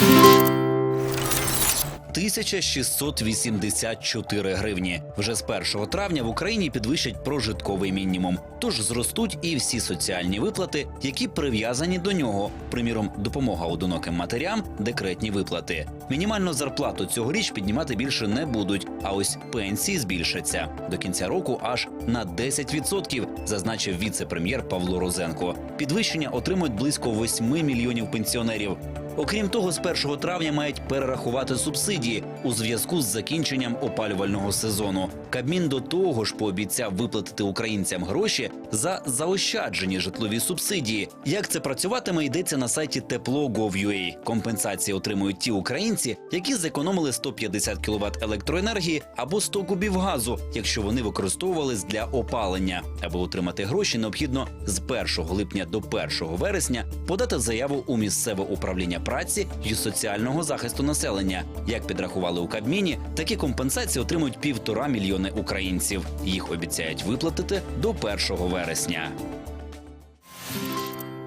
Thank you. 1684 гривні. Вже з 1 травня в Україні підвищать прожитковий мінімум. Тож зростуть і всі соціальні виплати, які прив'язані до нього. Приміром, допомога одиноким матерям, декретні виплати. Мінімальну зарплату цьогоріч піднімати більше не будуть. А ось пенсії збільшаться до кінця року аж на 10%, зазначив віце-прем'єр Павло Розенко. Підвищення отримують близько 8 мільйонів пенсіонерів. Окрім того, з 1 травня мають перерахувати субсидії у зв'язку з закінченням опалювального сезону. Кабмін до того ж пообіцяв виплатити українцям гроші за заощаджені житлові субсидії. Як це працюватиме, йдеться на сайті Тепло.gov.ua. Компенсації отримують ті українці, які зекономили 150 кВт електроенергії або 100 кубів газу, якщо вони використовувались для опалення. Аби отримати гроші, необхідно з 1 липня до 1 вересня подати заяву у місцеве управління праці і соціального захисту населення. Як підрахували у Кабміні, такі компенсації отримують півтора мільйони українців. Їх обіцяють виплатити до 1 вересня.